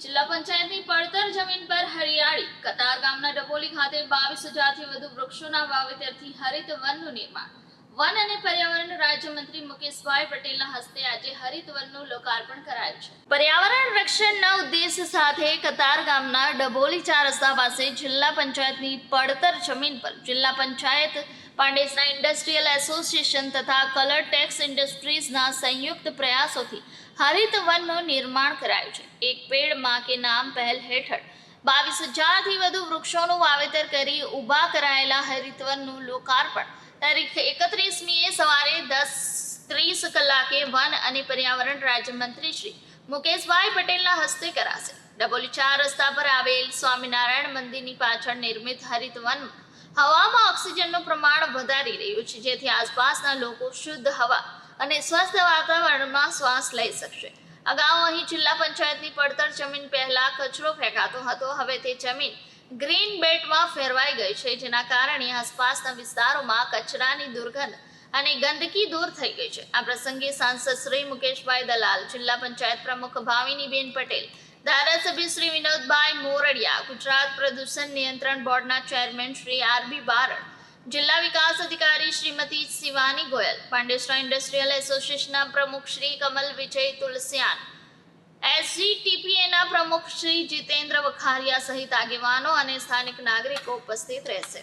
જિલ્લા પંચાયતની પડતર જમીન પર હરિયાળી. કતાર ગામના ડબોલી ખાતે બાવીસ હજારથી વધુ વૃક્ષોના વાવેતરથી હરિત વનનું નિર્માણ. વન અને પર્યાવરણ રાજ્યમંત્રી મુકેશભાઈ પટેલના હસ્તે આજે હરિત લોકાર્પણ કરાયું છે. પર્યાવરણ રક્ષણના ઉદ્દેશ સાથે કતાર ગામના ડબોલી ચાર રસ્તા પાસે જિલ્લા પંચાયતની પડતર જમીન પર જિલ્લા પંચાયત પાંડેસરા ઇન્ડસ્ટ્રીયલ એસોસિએશન તથા કલર ટેક્સ ઇન્ડસ્ટ્રીઝના સંયુક્ત પ્રયાસોથી હરિત વનનું નિર્માણ કરાયું છે. એક પેડમાં કે નામ પહેલ હેઠળ બાવીસ હજારથી વધુ વૃક્ષોનું વાવેતર કરી ઊભા કરાયેલા હરિતવનનું લોકાર્પણ તારીખ એકત્રીસમીએ સવારે દસ ત્રીસ કલાકે વન અને પર્યાવરણ રાજ્યમંત્રી શ્રી મુકેશભાઈ પટેલના હસ્તે કરાશે. ડબોલી ચાર રસ્તા પર આવેલ સ્વામિનારાયણ મંદિરની પાછળ નિર્મિત હરિત હવામાં ઓક્સિજનનું પ્રમાણ વધારી રહ્યું છે. જેથી આસપાસના લોકો શુદ્ધ હવા અને સ્વસ્થ વાતાવરણમાં શ્વાસ લઈ શકશે. અગાઉ અહીં જિલ્લા પંચાયતની પડતર જમીન પહેલા કચરો ફેંકાતો હતો. હવે તે જમીન ગ્રીન બેલ્ટમાં ફેરવાઈ ગઈ છે. જેના કારણે આસપાસના વિસ્તારોમાં કચરાની દુર્ગંધ અને ગંદકી દૂર થઈ ગઈ છે. આ પ્રસંગે સાંસદ શ્રી મુકેશભાઈ દલાલ, જિલ્લા પંચાયત પ્રમુખ ભાવિનીબેન પટેલ, ધારાસભ્ય શ્રી વિનોદભાઈ મોરડિયા, ગુજરાત પ્રદૂષણ નિયંત્રણ બોર્ડના ચેરમેન શ્રી આરબી બારડ જિલ્લા વિકાસ અધિકારી શ્રીમતી શિવાની ગોયલ પાંડેસરા ઇન્ડસ્ટ્રીયલ એસોસિએશનના પ્રમુખ શ્રી કમલ વિજય તુલસિયાન, એસજીટીપીએના પ્રમુખ શ્રી જીતેન્દ્ર વખારિયા સહિત આગેવાનો અને સ્થાનિક નાગરિકો ઉપસ્થિત રહેશે.